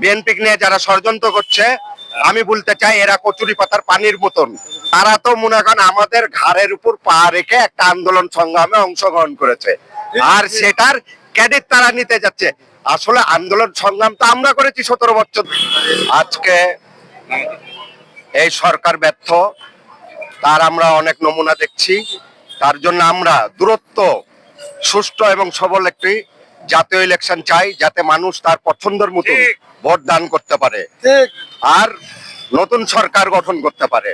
BNP নিয়ে যারা ষড়যন্ত্র করছে, আমি বলতে চাই এরা কচুরি পাতার পানির মতন। তারা তো মনে করেন আমাদের ঘাড়ের উপর পা রেখে একটা আন্দোলন সংগ্রামে অংশগ্রহণ করেছে। আর সেটার ক্রেডিট তারা নিতে যাচ্ছে। আসলে আন্দোলন সংগ্রাম তো আমরা করেছি সতেরো বছর। আজকে এই সরকার ব্যর্থ, তার আমরা অনেক নমুনা দেখছি। তার জন্য আমরা দূরত্ব, সুষ্ঠু এবং সবল একটি জাতীয় ইলেকশন চাই যাতে মানুষ তার পছন্দের মতো ভোট দান করতে পারে। আর নতুন সরকার গঠন করতে পারে।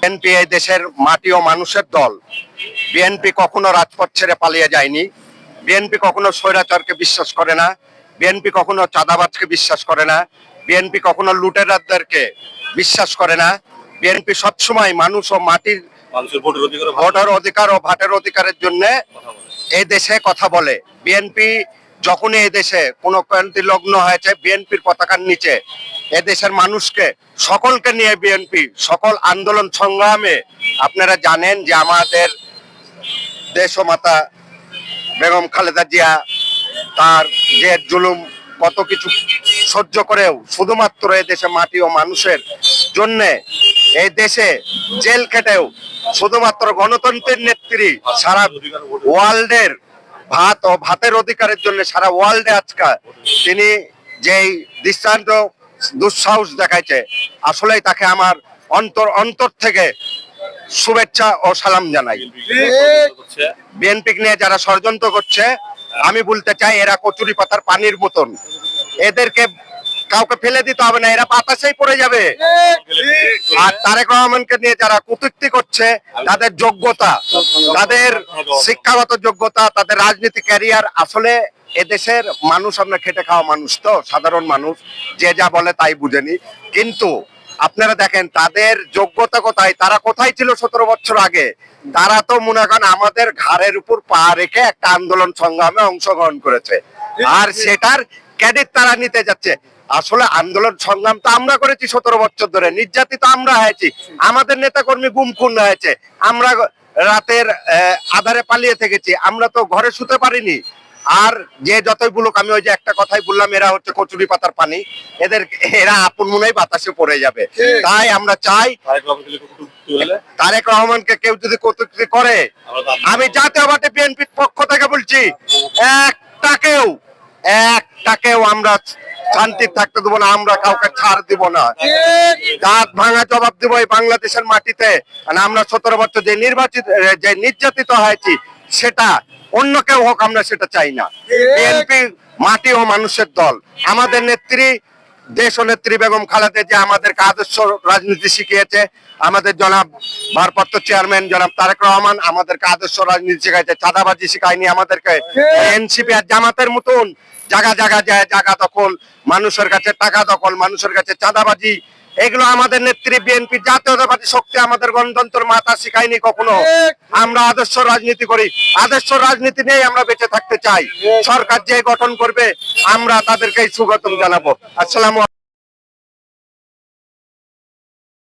বিএনপি এই দেশের মাটি ও মানুষের দল। বিএনপি কখনো রাজপথ ছেড়ে পালিয়ে যায়নি। বিএনপি কখনো স্বৈরাচারকে বিশ্বাস করে না। বিএনপি কখনো চাঁদাবাজকে বিশ্বাস করে না। বিএনপি কখনো লুটেরাদেরকে বিশ্বাস করে না। বিএনপি সবসময় মানুষ ও মাটির ভোটের অধিকার ও ভাটের অধিকারের জন্য এই দেশে কথা বলে। বিএনপি যখনই এই দেশে কোনো ক্রান্তি লগ্ন হয়েছে, বিএনপির পতাকার নিচে, এ দেশের মানুষকে, সকলকে নিয়ে বিএনপি, সকল আন্দোলন সংগ্রামে, আপনারা জানেন যে আমাদের দেশমাতা বেগম খালেদা জিয়া, তার যে জুলুম, কত কিছু সহ্য করেও শুধুমাত্র এই দেশে মাটি ও মানুষের জন্য এই দেশে জেল খেটেও শুধুমাত্র গণতন্ত্রের নেত্রী সারা ওয়ার্ল্ডের ভাত ও ভাতের অধিকারের জন্য সারা ওয়ার্ল্ডে আজকাল তিনি যেই দৃষ্টান্ত দুঃসাহস দেখাইছে, আসলেই তাকে আমার অন্তর অন্তর থেকে শুভেচ্ছা ও সালাম জানাই। বিএনপি নিয়ে যারা ষড়যন্ত্র করছে, আমি বলতে চাই এরা কচুরি পাতার পানির মতন। এদেরকে কাউকে ফেলে দিতে হবে না, এরা বাতাসেই পড়ে যাবে। আর তারেক রহমানকে নিয়ে যারা কুতুক্তি করছে, তাদের যোগ্যতা, তাদের শিক্ষাগত যোগ্যতা, তাদের রাজনীতি ক্যারিয়ার আসলে এদেশের মানুষ আমরা খেটে খাওয়া মানুষ তো, সাধারণ মানুষ, যে যা বলে তাই বুঝেনি। কিন্তু আপনারা দেখেন, তাদের যোগ্যতা কোথায়? তারা কোথায় ছিল সতেরো বছর আগে? তারা তো মনে করেন আমাদের ঘাড়ের উপর পা রেখে একটা আন্দোলন সংগ্রামে অংশগ্রহণ করেছে। আর সেটার ক্রেডিট তারা নিতে যাচ্ছে। আসলে আন্দোলন সংগ্রাম তো আমরা করেছি সতেরো বছর ধরে নির্যাতিত আমরা হয়েছি। আমাদের নেতাকর্মী গুম খুন হয়েছে। আমরা রাতের আধারে পালিয়ে থেকেছি। আমরা তো ঘরে শুতে পারিনি। আর যে যতই বলুক আমি ওই যে একটা কথাই বললাম এরা হচ্ছে কচুরি পাতার পানি। এদের এরা আপন মনেই বাতাসে পড়ে যাবে। তাই আমরা চাই তারেক রহমানকে কেউ যদি কটূক্তি করে আমি জাতীয় পার্টি বিএনপির পক্ষ থেকে বলছি একটাকেও একটাকেও আমরা শান্তি থাকতে দেবো না আমরা কাউকে ছাড় দিব না। দাঁত ভাঙা জবাব দিব এই বাংলাদেশের মাটিতে। আমরা সতেরো বছর যে নির্বাচিত যে নির্যাতিত হয়েছি সেটা অন্য কেউ হোক আমরা সেটা চাই না। বিএনপি মাটি ও মানুষের দল। আমাদের নেত্রী দেশ নেত্রী বেগম খালেদা যে আমাদেরকে আদর্শ রাজনীতি শিখিয়েছে। আমাদের জনাব ভারপ্রাপ্ত চেয়ারম্যান জনাব তারেক রহমান আমাদেরকে আদর্শ রাজনীতি শিখাইছে, চাঁদাবাজি শিখায়নি আমাদেরকে। এনসিপি আর জামাতের মতন জায়গা জায়গা যায় জায়গা দখল, মানুষের কাছে টাকা দখল, মানুষের কাছে চাঁদাবাজি এগুলো আমাদের নেত্রী বিএনপি জাতীয়তাবাদী শক্তি আমাদের গণতন্ত্র মাথা শিখায়নি কখনো। আমরা আদর্শ রাজনীতি করি। আদর্শ রাজনীতি নিয়ে আমরা বেঁচে থাকতে চাই। সরকার যে গঠন করবে আমরা তাদেরকে সুগতম জানাব। আসসালামু